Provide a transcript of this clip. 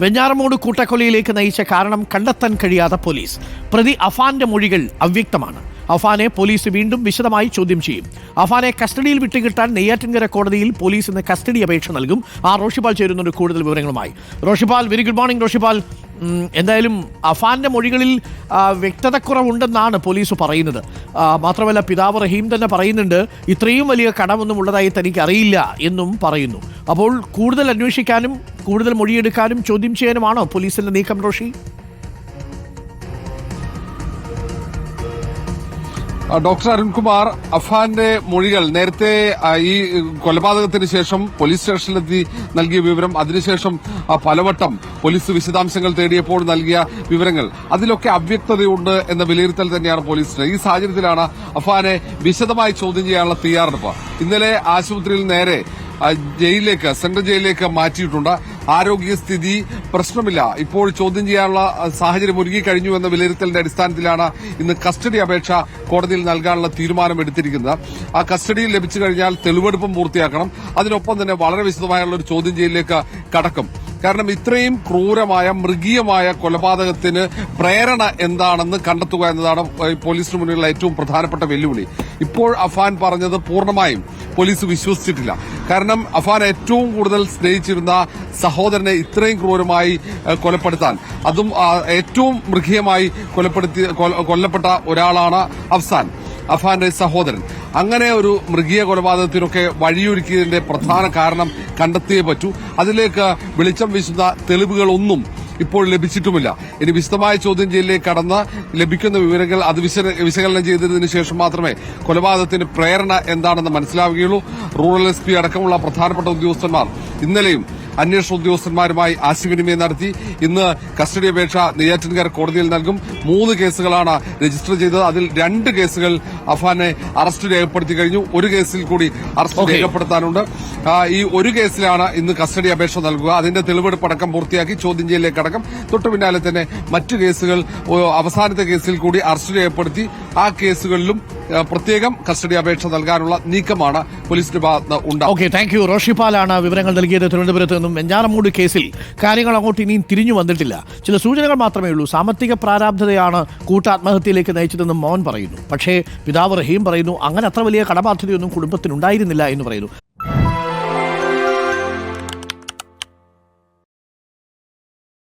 വെഞ്ഞാറമൂട് കൂട്ടക്കൊലയിലേക്ക് നയിച്ച കാരണം കണ്ടെത്താൻ കഴിയാത്ത പോലീസ്. പ്രതി അഫാന്റെ മൊഴികൾ അവ്യക്തമാണ്. അഫാനെ പോലീസ് വീണ്ടും വിശദമായി ചോദ്യം ചെയ്യും. അഫാനെ കസ്റ്റഡിയിൽ വിട്ടുകിട്ടാൻ നെയ്യാറ്റിൻകര കോടതിയിൽ പോലീസ് ഇന്ന് കസ്റ്റഡി അപേക്ഷ നൽകും. ആ റോഷിപാൽ ചേരുന്നുണ്ട് കൂടുതൽ വിവരങ്ങളുമായി. Roshipal very good morning Roshipal. എന്തായാലും അഫാന്റെ മൊഴികളിൽ വ്യക്തതക്കുറവുണ്ടെന്നാണ് പോലീസ് പറയുന്നത്. മാത്രമല്ല പിതാവ് റഹീം തന്നെ പറയുന്നുണ്ട് ഇത്രയും വലിയ കടമൊന്നും ഉള്ളതായി തനിക്ക് അറിയില്ല എന്നും പറയുന്നു. അപ്പോൾ കൂടുതൽ അന്വേഷിക്കാനും കൂടുതൽ മൊഴിയെടുക്കാനും ചോദ്യം ചെയ്യാനുമാണോ പോലീസിന്റെ നീക്കം റോഷി? ഡോക്ടർ അരുൺകുമാർ അഫാന്റെ മൊഴികൾ നേരത്തെ ഈ കൊലപാതകത്തിന് ശേഷം പോലീസ് സ്റ്റേഷനിലെത്തി നൽകിയ വിവരം അതിനുശേഷം പലവട്ടം പോലീസ് വിശദാംശങ്ങൾ തേടിയപ്പോൾ നൽകിയ വിവരങ്ങൾ. അതിലൊക്കെ അവ്യക്തതയുണ്ട് എന്ന വിലയിരുത്തൽ തന്നെയാണ് പോലീസിന്. ഈ സാഹചര്യത്തിലാണ് അഫാനെ വിശദമായി ചോദ്യം ചെയ്യാനുള്ള തയ്യാറെടുപ്പ്. ഇന്നലെ ആശുപത്രിയിൽ നേരെ ജയിലിലേക്ക് സെൻട്രൽ ജയിലിലേക്ക് മാറ്റിയിട്ടുണ്ട്. ആരോഗ്യസ്ഥിതി പ്രശ്നമില്ല. ഇപ്പോൾ ചോദ്യം ചെയ്യാനുള്ള സാഹചര്യം ഒരുങ്ങി കഴിഞ്ഞു എന്ന വിലയിരുത്തലിന്റെ അടിസ്ഥാനത്തിലാണ് ഇന്ന് കസ്റ്റഡി അപേക്ഷ കോടതിയിൽ നൽകാനുള്ള തീരുമാനം എടുത്തിരിക്കുന്നത്. ആ കസ്റ്റഡിയിൽ ലഭിച്ചു കഴിഞ്ഞാൽ തെളിവെടുപ്പും പൂർത്തിയാക്കണം. അതിനൊപ്പം തന്നെ വളരെ വിശദമായുള്ള ഒരു ചോദ്യം ചെയ്യലിലേക്ക് കടക്കും. കാരണം ഇത്രയും ക്രൂരമായ മൃഗീയമായ കൊലപാതകത്തിന് പ്രേരണ എന്താണെന്ന് കണ്ടെത്തുക എന്നതാണ് പോലീസിന് മുന്നിലുള്ള ഏറ്റവും പ്രധാനപ്പെട്ട വെല്ലുവിളി. ഇപ്പോൾ അഫാൻ പറഞ്ഞത് പൂർണമായും പോലീസ് വിശ്വസിച്ചിട്ടില്ല. കാരണം അഫാൻ ഏറ്റവും കൂടുതൽ സ്നേഹിച്ചിരുന്ന സഹോദരനെ ഇത്രയും ക്രൂരമായി കൊലപ്പെടുത്താൻ. അതും ഏറ്റവും മൃഗീയമായി കൊലപ്പെടുത്തി കൊല്ലപ്പെട്ട ഒരാളാണ് അഫ്സാൻ അഫാന്റെ സഹോദരൻ. അങ്ങനെ ഒരു മൃഗീയ കൊലപാതകത്തിനൊക്കെ വഴിയൊരുക്കിയതിന്റെ പ്രധാന കാരണം കണ്ടെത്തിയേ പറ്റൂ. അതിലേക്ക് വെളിച്ചം വീശുന്ന തെളിവുകളൊന്നും ഇപ്പോൾ ലഭിച്ചിട്ടുമില്ല. ഇനി വിശദമായ ചോദ്യം ചെയ്യലിലേക്ക് കടന്ന് ലഭിക്കുന്ന വിവരങ്ങൾ അത് വിശകലനം ചെയ്തതിനു ശേഷം മാത്രമേ കൊലപാതകത്തിന് പ്രേരണ എന്താണെന്ന് മനസ്സിലാവുകയുള്ളൂ. റൂറൽ എസ് അടക്കമുള്ള പ്രധാനപ്പെട്ട ഉദ്യോഗസ്ഥന്മാർ ഇന്നലെയും അന്വേഷണ ഉദ്യോഗസ്ഥന്മാരുമായി ആശയവിനിമയം നടത്തി. ഇന്ന് കസ്റ്റഡി അപേക്ഷ നെയ്യാറ്റിൻകര കോടതിയിൽ നൽകും. മൂന്ന് കേസുകളാണ് രജിസ്റ്റർ ചെയ്തത്. അതിൽ രണ്ട് കേസുകൾ അഫാനെ അറസ്റ്റ് രേഖപ്പെടുത്തി കഴിഞ്ഞു. ഒരു കേസിൽ കൂടി അറസ്റ്റ് രേഖപ്പെടുത്താനുണ്ട്. ഈ ഒരു കേസിലാണ് ഇന്ന് കസ്റ്റഡി അപേക്ഷ നൽകുക. അതിന്റെ തെളിവെടുപ്പ് അടക്കം പൂർത്തിയാക്കി ചോദ്യം ചെയ്യലിലേക്ക് അടക്കം. തൊട്ടു പിന്നാലെ തന്നെ മറ്റു കേസുകൾ അവസാനത്തെ കേസിൽ കൂടി അറസ്റ്റ് രേഖപ്പെടുത്തി ആ കേസുകളിലും പ്രത്യേകം കസ്റ്റഡി അപേക്ഷ നൽകാനുള്ള നീക്കമാണ് പോലീസിന്റെ ഭാഗത്ത് ഉണ്ടാകും ഓക്കെ താങ്ക് യു റോഷിപാലാണ് വിവരങ്ങൾ നൽകിയത് തിരുവനന്തപുരത്ത് നിന്നും. വെഞ്ഞാറമൂട് കേസിൽ കാര്യങ്ങൾ അങ്ങോട്ട് ഇനിയും തിരിഞ്ഞു വന്നിട്ടില്ല. ചില സൂചനകൾ മാത്രമേ ഉള്ളൂ. സാമ്പത്തിക പ്രാരാബ്ധതയാണ് കൂട്ടാത്മഹത്യയിലേക്ക് നയിച്ചതെന്നും മോൻ പറയുന്നു. പക്ഷേ പിതാവ് റഹീം പറയുന്നു അങ്ങനെ അത്ര വലിയ കടബാധ്യതയൊന്നും കുടുംബത്തിനുണ്ടായിരുന്നില്ല എന്ന് പറയുന്നു.